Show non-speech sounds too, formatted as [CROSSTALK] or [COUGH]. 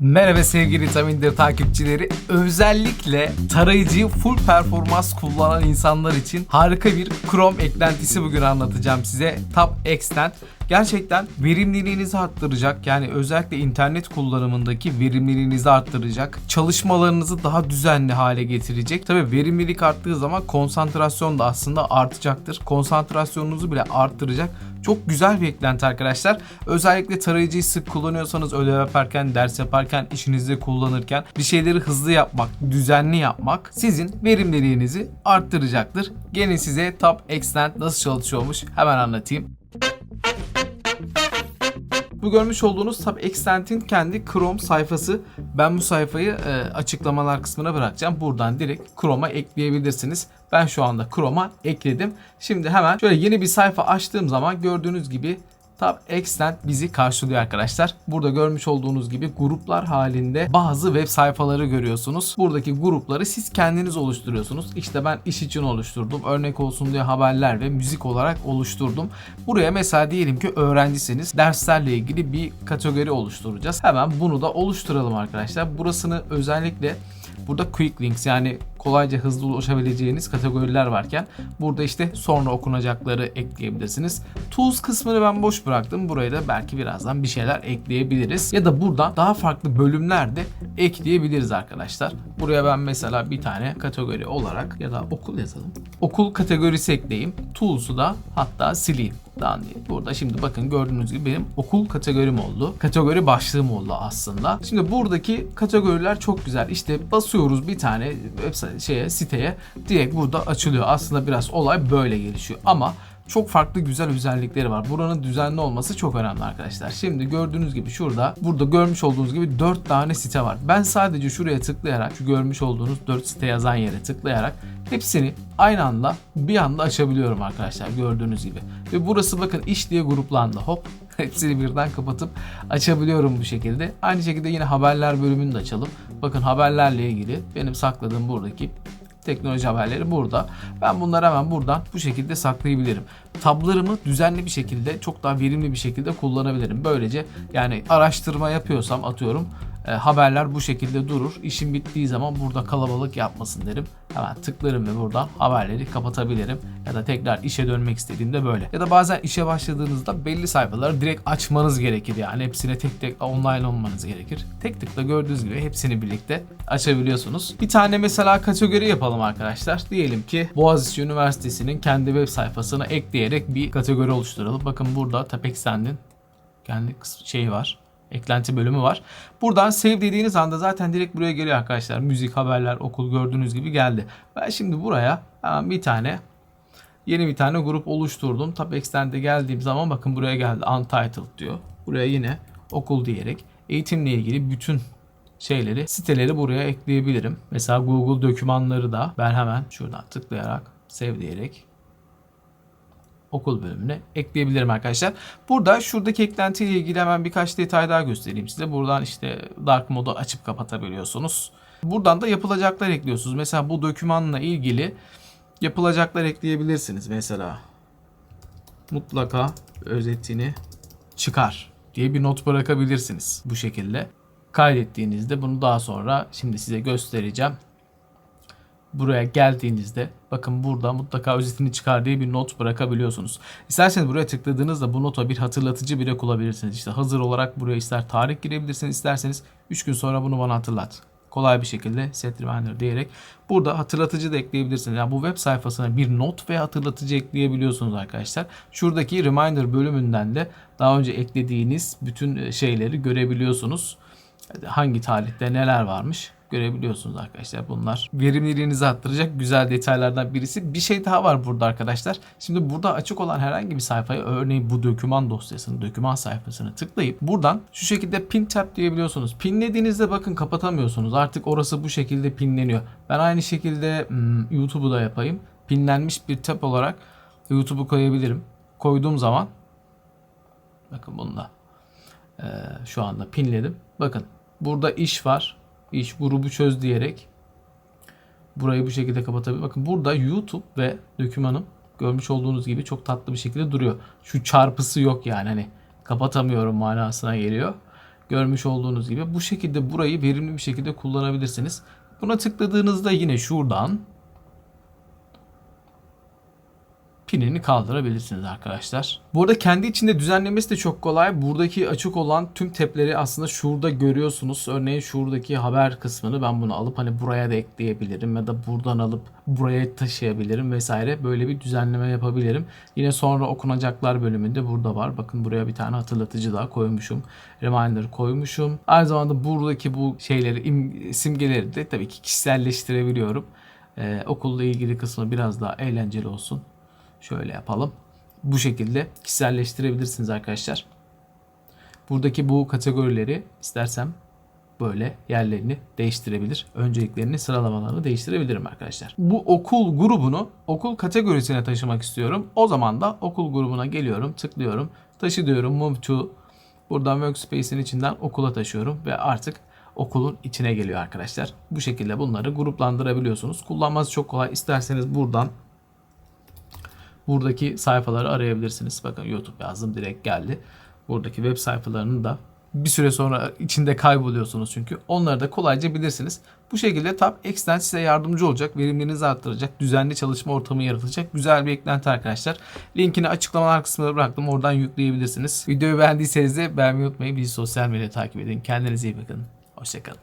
Merhaba sevgili Tamindir takipçileri. Özellikle tarayıcıyı full performans kullanan insanlar için harika bir Chrome eklentisi bugün anlatacağım size. Tab Extend. Gerçekten verimliliğinizi arttıracak. Yani özellikle internet kullanımındaki verimliliğinizi arttıracak. Çalışmalarınızı daha düzenli hale getirecek. Tabi verimlilik arttığı zaman konsantrasyon da aslında artacaktır. Konsantrasyonunuzu bile arttıracak. Çok güzel bir eklenti arkadaşlar. Özellikle tarayıcıyı sık kullanıyorsanız ödev yaparken, ders yaparken, işinizde kullanırken bir şeyleri hızlı yapmak, düzenli yapmak sizin verimliliğinizi arttıracaktır. Gelin size Tab Extend nasıl çalışıyormuş hemen anlatayım. Bu görmüş olduğunuz Tab Extend'in kendi Chrome sayfası. Ben bu sayfayı e, açıklamalar kısmına bırakacağım. Buradan direkt Chrome'a ekleyebilirsiniz. Ben şu anda Chrome'a ekledim. Şimdi hemen şöyle yeni bir sayfa açtığım zaman gördüğünüz gibi Tab Extend bizi karşılıyor arkadaşlar. Burada görmüş olduğunuz gibi gruplar halinde bazı web sayfaları görüyorsunuz. Buradaki grupları siz kendiniz oluşturuyorsunuz. İşte ben iş için oluşturdum. Örnek olsun diye haberler ve müzik olarak oluşturdum. Buraya mesela diyelim ki öğrencisiniz. Derslerle ilgili bir kategori oluşturacağız. Hemen bunu da oluşturalım arkadaşlar. Burasını özellikle Burada quick links yani kolayca hızlı ulaşabileceğiniz kategoriler varken burada işte sonra okunacakları ekleyebilirsiniz. Tools kısmını ben boş bıraktım. Buraya da belki birazdan bir şeyler ekleyebiliriz. Ya da buradan daha farklı bölümler de ekleyebiliriz arkadaşlar. Buraya ben mesela bir tane kategori olarak ya da okul yazalım. Okul kategorisi ekleyeyim. Tools'u da hatta sileyim. Daha değil. Burada şimdi bakın gördüğünüz gibi benim okul kategorim oldu. Kategori başlığım oldu aslında. Şimdi buradaki kategoriler çok güzel. İşte basıyoruz bir tane website şeye siteye direkt burada açılıyor. Aslında biraz olay böyle gelişiyor ama çok farklı güzel özellikleri var. Buranın düzenli olması çok önemli arkadaşlar. Şimdi gördüğünüz gibi şurada burada görmüş olduğunuz gibi 4 tane site var. Ben sadece şuraya tıklayarak şu görmüş olduğunuz 4 site yazan yere tıklayarak hepsini aynı anda bir anda açabiliyorum arkadaşlar gördüğünüz gibi. Ve burası bakın iş diye gruplandı. Hop [LAUGHS] hepsini birden kapatıp açabiliyorum bu şekilde. Aynı şekilde yine haberler bölümünü de açalım. Bakın haberlerle ilgili benim sakladığım buradaki teknoloji haberleri burada. Ben bunları hemen buradan bu şekilde saklayabilirim. Tablarımı düzenli bir şekilde çok daha verimli bir şekilde kullanabilirim. Böylece yani araştırma yapıyorsam atıyorum e, haberler bu şekilde durur. İşim bittiği zaman burada kalabalık yapmasın derim. Hemen tıklarım ve buradan haberleri kapatabilirim. Ya da tekrar işe dönmek istediğimde böyle. Ya da bazen işe başladığınızda belli sayfaları direkt açmanız gerekir. Yani hepsine tek tek online olmanız gerekir. Tek tıkla gördüğünüz gibi hepsini birlikte açabiliyorsunuz. Bir tane mesela kategori yapalım arkadaşlar. Diyelim ki Boğaziçi Üniversitesi'nin kendi web sayfasına ekleyerek bir kategori oluşturalım. Bakın burada Tapextend'in kendi şeyi var eklenti bölümü var. Buradan save dediğiniz anda zaten direkt buraya geliyor arkadaşlar. Müzik, haberler, okul gördüğünüz gibi geldi. Ben şimdi buraya hemen bir tane yeni bir tane grup oluşturdum. Tab Extend'e geldiğim zaman bakın buraya geldi. Untitled diyor. Buraya yine okul diyerek eğitimle ilgili bütün şeyleri, siteleri buraya ekleyebilirim. Mesela Google dokümanları da ben hemen şuradan tıklayarak save diyerek okul bölümüne ekleyebilirim arkadaşlar. Burada şuradaki eklentiyle ilgili hemen birkaç detay daha göstereyim size. Buradan işte dark modu açıp kapatabiliyorsunuz. Buradan da yapılacaklar ekliyorsunuz. Mesela bu dokümanla ilgili yapılacaklar ekleyebilirsiniz. Mesela mutlaka özetini çıkar diye bir not bırakabilirsiniz bu şekilde. Kaydettiğinizde bunu daha sonra şimdi size göstereceğim buraya geldiğinizde bakın burada mutlaka özetini çıkar diye bir not bırakabiliyorsunuz. İsterseniz buraya tıkladığınızda bu nota bir hatırlatıcı bile kullanabilirsiniz. İşte hazır olarak buraya ister tarih girebilirsiniz isterseniz 3 gün sonra bunu bana hatırlat. Kolay bir şekilde set reminder diyerek burada hatırlatıcı da ekleyebilirsiniz. Yani bu web sayfasına bir not ve hatırlatıcı ekleyebiliyorsunuz arkadaşlar. Şuradaki reminder bölümünden de daha önce eklediğiniz bütün şeyleri görebiliyorsunuz. Hangi tarihte neler varmış görebiliyorsunuz arkadaşlar bunlar. Verimliliğinizi arttıracak güzel detaylardan birisi. Bir şey daha var burada arkadaşlar. Şimdi burada açık olan herhangi bir sayfayı örneğin bu doküman dosyasını, doküman sayfasını tıklayıp buradan şu şekilde pin tab diyebiliyorsunuz. Pinlediğinizde bakın kapatamıyorsunuz. Artık orası bu şekilde pinleniyor. Ben aynı şekilde hmm, YouTube'u da yapayım. Pinlenmiş bir tab olarak YouTube'u koyabilirim. Koyduğum zaman bakın bunda ee, şu anda pinledim. Bakın burada iş var iş grubu çöz diyerek burayı bu şekilde kapatabilir. Bakın burada YouTube ve dokümanım görmüş olduğunuz gibi çok tatlı bir şekilde duruyor. Şu çarpısı yok yani hani kapatamıyorum manasına geliyor. Görmüş olduğunuz gibi bu şekilde burayı verimli bir şekilde kullanabilirsiniz. Buna tıkladığınızda yine şuradan pinini kaldırabilirsiniz arkadaşlar. Bu arada kendi içinde düzenlemesi de çok kolay. Buradaki açık olan tüm tepleri aslında şurada görüyorsunuz. Örneğin şuradaki haber kısmını ben bunu alıp hani buraya da ekleyebilirim ya da buradan alıp buraya taşıyabilirim vesaire. Böyle bir düzenleme yapabilirim. Yine sonra okunacaklar bölümünde burada var. Bakın buraya bir tane hatırlatıcı daha koymuşum. Reminder koymuşum. Aynı zamanda buradaki bu şeyleri, im- simgeleri de tabii ki kişiselleştirebiliyorum. Ee, okulla ilgili kısmı biraz daha eğlenceli olsun. Şöyle yapalım. Bu şekilde kişiselleştirebilirsiniz arkadaşlar. Buradaki bu kategorileri istersem böyle yerlerini değiştirebilir. Önceliklerini sıralamalarını değiştirebilirim arkadaşlar. Bu okul grubunu okul kategorisine taşımak istiyorum. O zaman da okul grubuna geliyorum, tıklıyorum. Taşı diyorum move to buradan workspace'in içinden okula taşıyorum ve artık okulun içine geliyor arkadaşlar. Bu şekilde bunları gruplandırabiliyorsunuz. Kullanması çok kolay. İsterseniz buradan buradaki sayfaları arayabilirsiniz. Bakın YouTube yazdım direkt geldi. Buradaki web sayfalarının da bir süre sonra içinde kayboluyorsunuz çünkü. Onları da kolayca bilirsiniz. Bu şekilde Tab Extend size yardımcı olacak. Verimliliğinizi arttıracak. Düzenli çalışma ortamı yaratacak. Güzel bir eklenti arkadaşlar. Linkini açıklamalar kısmına bıraktım. Oradan yükleyebilirsiniz. Videoyu beğendiyseniz de beğenmeyi unutmayın. Bizi sosyal medyada takip edin. Kendinize iyi bakın. Hoşçakalın.